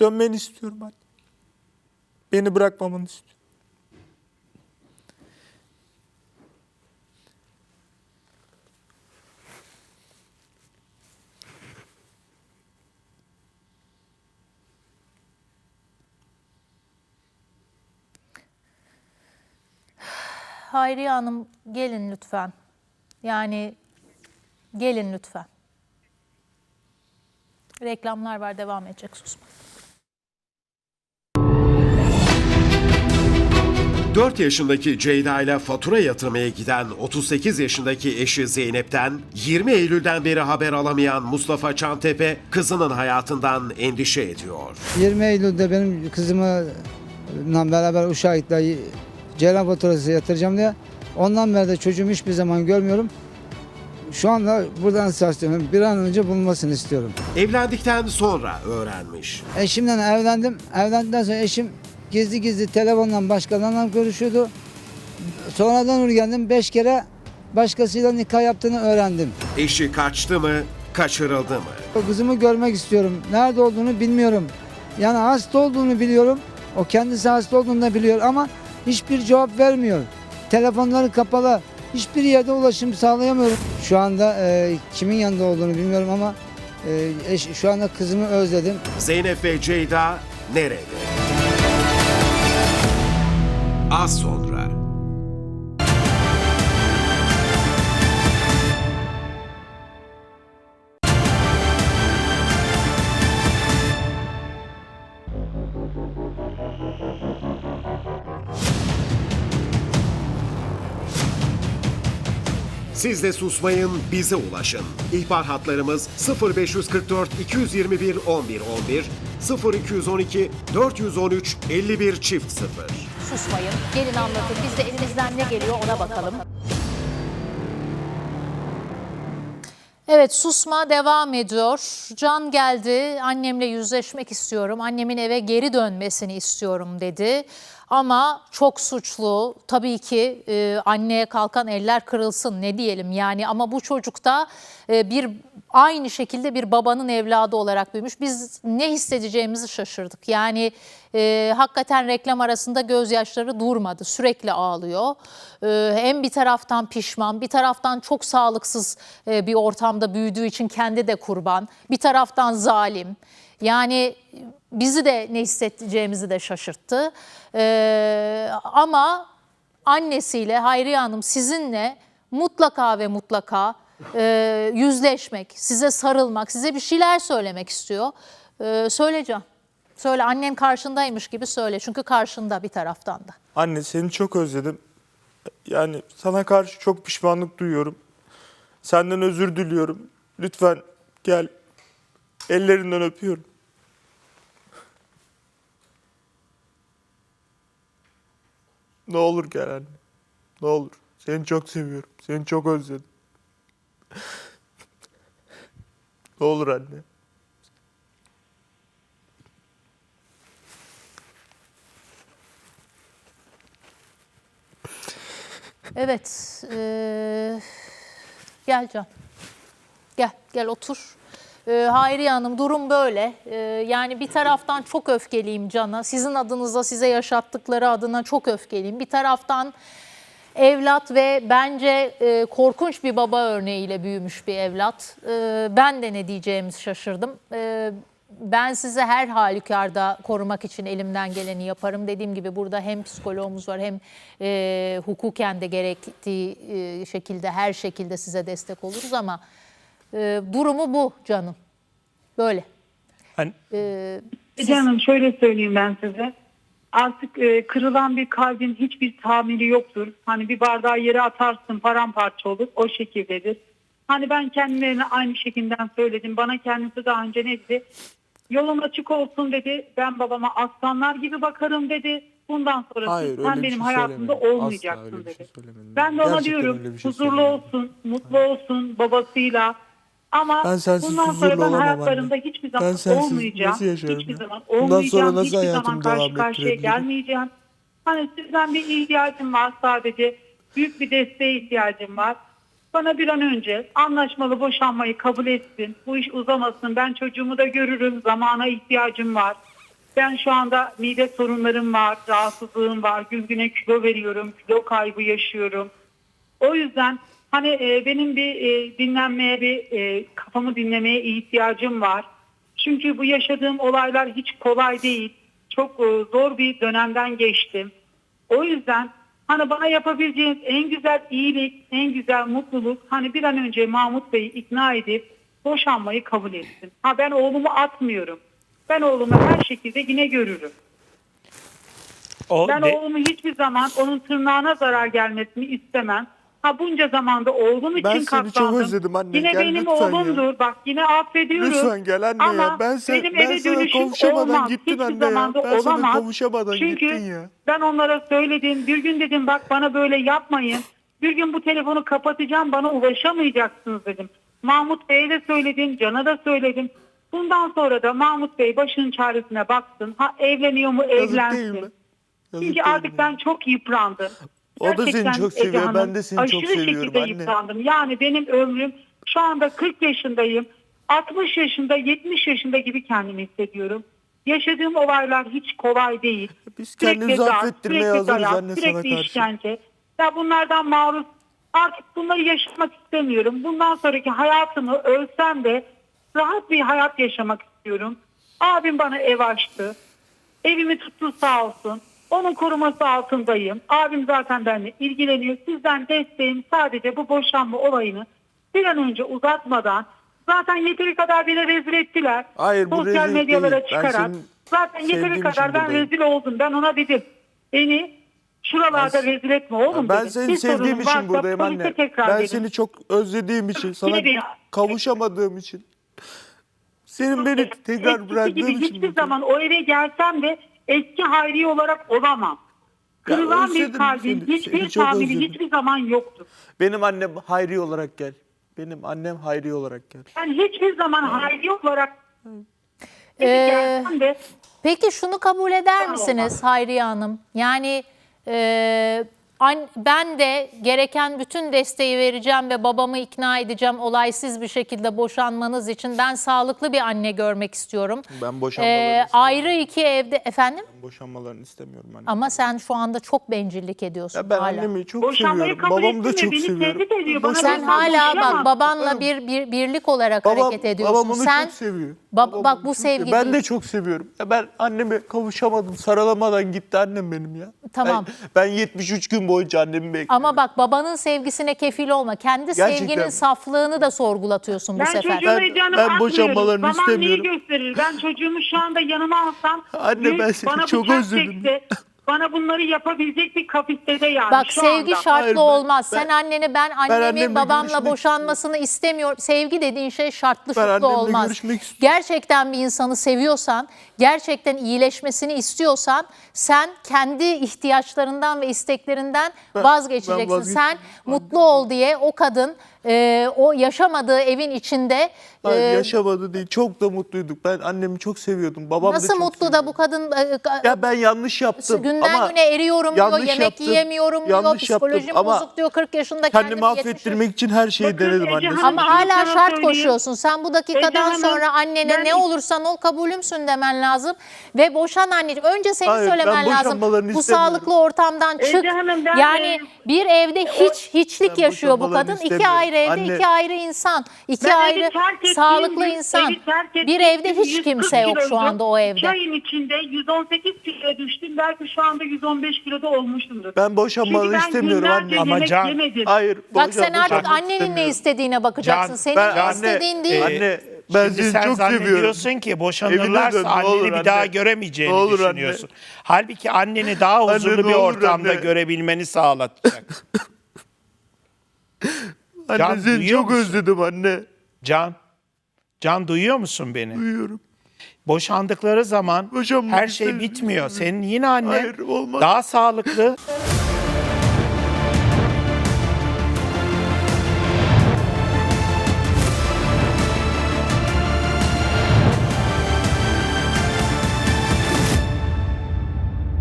Dönmeni istiyorum anne. Beni bırakmamanı istiyorum. Hayriye Hanım gelin lütfen. Yani gelin lütfen. Reklamlar var devam edecek susma. 4 yaşındaki Ceyda ile fatura yatırmaya giden 38 yaşındaki eşi Zeynep'ten 20 Eylül'den beri haber alamayan Mustafa Çantepe kızının hayatından endişe ediyor. 20 Eylül'de benim kızımla beraber Uşak'a gittiler. Ceylan faturası yatıracağım diye. Ondan beri de çocuğumu hiçbir zaman görmüyorum. Şu anda buradan sesleniyorum. Bir an önce bulunmasını istiyorum. Evlendikten sonra öğrenmiş. Eşimden evlendim. Evlendikten sonra eşim gizli gizli telefonla başkalarıyla görüşüyordu. Sonradan öğrendim. Beş kere başkasıyla nikah yaptığını öğrendim. Eşi kaçtı mı, kaçırıldı mı? Kızımı görmek istiyorum. Nerede olduğunu bilmiyorum. Yani hasta olduğunu biliyorum. O kendisi hasta olduğunu da biliyor ama hiçbir cevap vermiyor. Telefonları kapalı. Hiçbir yerde ulaşım sağlayamıyorum. Şu anda e, kimin yanında olduğunu bilmiyorum ama e, eş- şu anda kızımı özledim. Zeynep ve Ceyda nerede? Az sonra. Siz de susmayın, bize ulaşın. İhbar hatlarımız 0544 221 11 11 0212 413 51 çift 0. Susmayın. Gelin anlatın. Biz de elimizden ne geliyor ona bakalım. Evet susma devam ediyor. Can geldi. Annemle yüzleşmek istiyorum. Annemin eve geri dönmesini istiyorum dedi. Ama çok suçlu. Tabii ki e, anneye kalkan eller kırılsın ne diyelim yani ama bu çocukta e, bir aynı şekilde bir babanın evladı olarak büyümüş. Biz ne hissedeceğimizi şaşırdık. Yani e, hakikaten reklam arasında gözyaşları durmadı. Sürekli ağlıyor. E, hem bir taraftan pişman, bir taraftan çok sağlıksız e, bir ortamda büyüdüğü için kendi de kurban. Bir taraftan zalim. Yani bizi de ne hissedeceğimizi de şaşırttı. E, ama annesiyle Hayriye Hanım sizinle mutlaka ve mutlaka e, yüzleşmek, size sarılmak, size bir şeyler söylemek istiyor. E, söyle Can. Söyle annen karşındaymış gibi söyle. Çünkü karşında bir taraftan da. Anne seni çok özledim. Yani sana karşı çok pişmanlık duyuyorum. Senden özür diliyorum. Lütfen gel. Ellerinden öpüyorum. Ne olur gel anne. Ne olur. Seni çok seviyorum. Seni çok özledim. ne olur anne. Evet. e, gel Can. Gel, gel otur. E, Hayriye Hanım durum böyle. E, yani bir taraftan çok öfkeliyim Can'a. Sizin adınıza, size yaşattıkları adına çok öfkeliyim. Bir taraftan evlat ve bence e, korkunç bir baba örneğiyle büyümüş bir evlat. E, ben de ne diyeceğimizi şaşırdım. E, ben sizi her halükarda korumak için elimden geleni yaparım. Dediğim gibi burada hem psikoloğumuz var hem e, hukuken de gerektiği e, şekilde her şekilde size destek oluruz ama e, durumu bu canım. Böyle. Hani E, Ece Hanım şöyle söyleyeyim ben size. Artık e, kırılan bir kalbin hiçbir tamiri yoktur. Hani bir bardağı yere atarsın paramparça olur. O şekildedir. Hani ben kendilerine aynı şekilden söyledim. Bana kendisi daha önce ne dedi? Yolun açık olsun dedi. Ben babama aslanlar gibi bakarım dedi. Bundan sonrası Hayır, sen benim şey hayatımda söylemedim. olmayacaksın Asla şey dedi. söylemedim. ben de ona Gerçekten diyorum şey huzurlu söylemedim. olsun, mutlu olsun babasıyla. Ama Ben sensiz bundan sonra ben hayatlarında anne. hiçbir Ben zaman sensiz olmayacağım. nasıl yaşarım hiçbir ya? zaman Bundan olmayacağım. sonra nasıl hiçbir zaman karşı karşıya gelmeyeceğim. Hani sizden bir ihtiyacım var sadece. Büyük bir desteğe ihtiyacım var. Bana bir an önce anlaşmalı boşanmayı kabul etsin. Bu iş uzamasın. Ben çocuğumu da görürüm. Zamana ihtiyacım var. Ben şu anda mide sorunlarım var, rahatsızlığım var, gün güne kilo veriyorum, kilo kaybı yaşıyorum. O yüzden hani e, benim bir e, dinlenmeye, bir e, kafamı dinlemeye ihtiyacım var. Çünkü bu yaşadığım olaylar hiç kolay değil. Çok e, zor bir dönemden geçtim. O yüzden hani bana yapabileceğiniz en güzel iyilik, en güzel mutluluk hani bir an önce Mahmut Bey'i ikna edip boşanmayı kabul etsin. Ha ben oğlumu atmıyorum. Ben oğlumu her şekilde yine görürüm. O Ben de- oğlumu hiçbir zaman onun tırnağına zarar gelmesini istemem. Ha bunca zamanda oğlum için Ben seni çok katlandım. özledim anne. Yine Gel benim lütfen ya. oğlumdur. Bak yine affediyorum. Lütfen gel anne Ama ya. Ben, sen, benim ben sana kavuşamadan olmaz. gittin Hiçbir anne ya. Ben sana olamaz. kavuşamadan Çünkü gittin ya. ben onlara söyledim. Bir gün dedim bak bana böyle yapmayın. Bir gün bu telefonu kapatacağım bana ulaşamayacaksınız dedim. Mahmut Bey'e de söyledim. Can'a da söyledim. Bundan sonra da Mahmut Bey başının çaresine baksın. Ha evleniyor mu Yazık evlensin. değil mi? Yazık Çünkü artık mi? ben çok yıprandım. O da seni çok seviyor, ben Hanım, de seni çok aşırı seviyorum şekilde anne. yıprandım. Yani benim ömrüm şu anda 40 yaşındayım. 60 yaşında, 70 yaşında gibi kendimi hissediyorum. Yaşadığım olaylar hiç kolay değil. Biz kendimizi darp, affettirmeye sürekli hazırız dayak, anne sana sürekli karşı. işkence. Ya bunlardan maruz artık bunları yaşamak istemiyorum. Bundan sonraki hayatımı ölsem de rahat bir hayat yaşamak istiyorum. Abim bana ev açtı. Evimi tuttu sağ olsun. Onun koruması altındayım. Abim zaten benimle ilgileniyor. Sizden desteğim sadece bu boşanma olayını bir an önce uzatmadan zaten yeteri kadar bile rezil ettiler. Hayır, bu Sosyal rezillik medyalara değil. Ben çıkarak. senin Zaten yeteri sevdiğim kadar için ben buradayım. rezil oldum. Ben ona dedim. Beni şuralarda rezil etme oğlum Ben dedim. seni Bir sevdiğim sorunun için varsa buradayım polise anne. tekrar Ben verin. seni çok özlediğim için, sana beni- kavuşamadığım için. Senin beni tekrar Eskisi bıraktığın gibi için. hiçbir buradayım. zaman o eve gelsem de eski Hayri olarak olamam. Kırılan bir özledim kalbin seni, hiçbir seni çok tahammülü özledim. hiçbir zaman yoktur. Benim annem Hayri olarak gel. Benim annem Hayri olarak gel. Ben hiçbir zaman Hayri olarak Ee, gelsem de Peki şunu kabul eder misiniz Hayriye Hanım? Yani e, ben de gereken bütün desteği vereceğim ve babamı ikna edeceğim olaysız bir şekilde boşanmanız için. Ben sağlıklı bir anne görmek istiyorum. Ben boşanmalarını Ee, ayrı iki evde efendim Boşanmalarını istemiyorum anne. ama sen şu anda çok bencillik ediyorsun Ya ben hala. annemi çok Boşanmayı seviyorum. kabul Babamı da çok beni seviyorum. tehdit ediyor. Bana Sen hala bak babanla bir, bir birlik olarak Babam, hareket ediyorsun. babam onu Sen çok seviyor. Ba- Babam bak onu bu çok seviyor. sevgi Ben değil. de çok seviyorum. Ya ben anneme kavuşamadım. Sarılamadan gitti annem benim ya. Tamam. Ben, ben 73 gün boyunca annemi bekledim. ama bak babanın sevgisine kefil olma. Kendi Gerçekten sevginin saflığını da sorgulatıyorsun bu Ben sefer. çocuğumu Ben- ben boşanmalarını Zaman istemiyorum. neyi gösterir? Ben çocuğumu şu anda yanıma alsam Anne, ben seni bana çok özledim. bana bunları yapabilecek bir kapasitede yani Bak şu sevgi anda. şartlı Hayır, ben- olmaz. ben- Sen anneni ben annemin annemle babamla görüşmek boşanmasını istemiyorum. Sevgi dediğin şey şartlı Ben annemle olmaz. görüşmek istiyorum. Gerçekten bir insanı seviyorsan, gerçekten iyileşmesini istiyorsan sen kendi ihtiyaçlarından ve isteklerinden Ben- vazgeçeceksin. ben sen mutlu ol diye o kadın e, o yaşamadığı evin içinde Hayır, e, yaşamadı değil. Çok da mutluyduk. Ben annemi çok seviyordum. Babam da nasıl çok mutlu da seviyordu. bu kadın e, Ya ben yanlış yaptım günden ama güne eriyorum diyor, yemek yaptım, yiyemiyorum diyor, yaptım psikolojim ama bozuk diyor, 40 yaşında Kendimi kendimi 73 affettirmek için her şeyi Bakın denedim anne. Ama hala sana şart söyleyeyim. koşuyorsun. Sen bu dakikadan Ece sonra annene ben- ne olursan ol kabulümsün demen lazım. Ve boşan anneciğim. Önce seni Hayır, söylemen lazım. Bu sağlıklı ortamdan Ece çık. Hanım, ben yani de- bir evde hiç hiçlik Ben yaşıyor bu kadın. İki ayrı evde Anne- iki ayrı insan. iki Ben ayrı ettiğim sağlıklı gün, insan. Bir ettiğim evde hiç 140 kimse yok şu anda o İki evde. ayın içinde 118 kiloya düştüm. Belki şu anda 115 kiloda olmuşumdur. Ben ben istemiyorum anne. Ama Can- yemedim. Hayır. Bak sen artık annenin ne istediğine bakacaksın. Can, Senin ben- ne anne- istediğin değil. Anne ben Şimdi seni sen çok seviyorum. ki Evine boşanırlarsa dön, ne anneni olur bir anne. daha göremeyeceğini Ne olur anne. düşünüyorsun. Halbuki anneni daha huzurlu ne bir olur ortamda anne. görebilmeni sağlatacak. Anne Can, seni duyuyor çok musun? özledim anne. Can, Can duyuyor musun beni? Duyuyorum. Boşandıkları zaman Boşanmak her şey istemiyorum. bitmiyor. Senin yine annen Hayır, olmaz. daha sağlıklı,